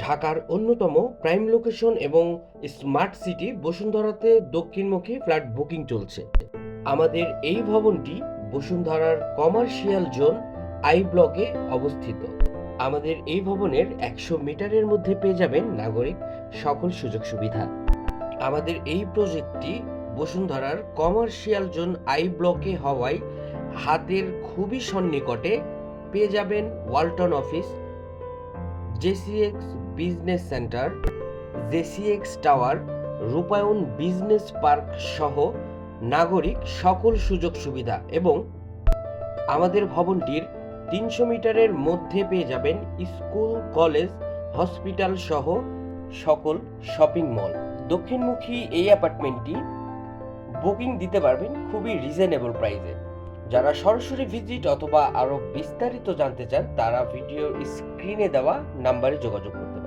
ঢাকার অন্যতম prime location এবং স্মার্ট সিটি বসুন্ধরাতে দক্ষিণমুখী ফ্ল্যাট বুকিং চলছে। আমাদের এই ভবনটি বসুন্ধরার কমার্শিয়াল জোন আই ব্লকে অবস্থিত। আমাদের এই ভবনের একশো মিটারের মধ্যে পেয়ে যাবেন নাগরিক সকল সুযোগ সুবিধা। আমাদের এই প্রজেক্টটি বসুন্ধরার কমার্শিয়াল জোন আই ব্লকে হওয়ায় হাতের খুবই সন্নিকটে পেয়ে যাবেন Walton office JCX business centre, JCX tower, Rupayan business park সহ নাগরিক সকল সুযোগ সুবিধা এবং আমাদের ভবনটির তিনশো মিটারের মধ্যে পেয়ে যাবেন স্কুল, কলেজ, হসপিটাল সহ সকল শপিং মল। দক্ষিণমুখী এই অ্যাপার্টমেন্টটি বুকিং দিতে পারবেন খুবই রিজনেবল প্রাইসে। যারা সরাসরি ভিজিট অথবা আরও বিস্তারিত জানতে চান, তারা ভিডিওর স্ক্রিনে দেওয়া নাম্বারে যোগাযোগ করতে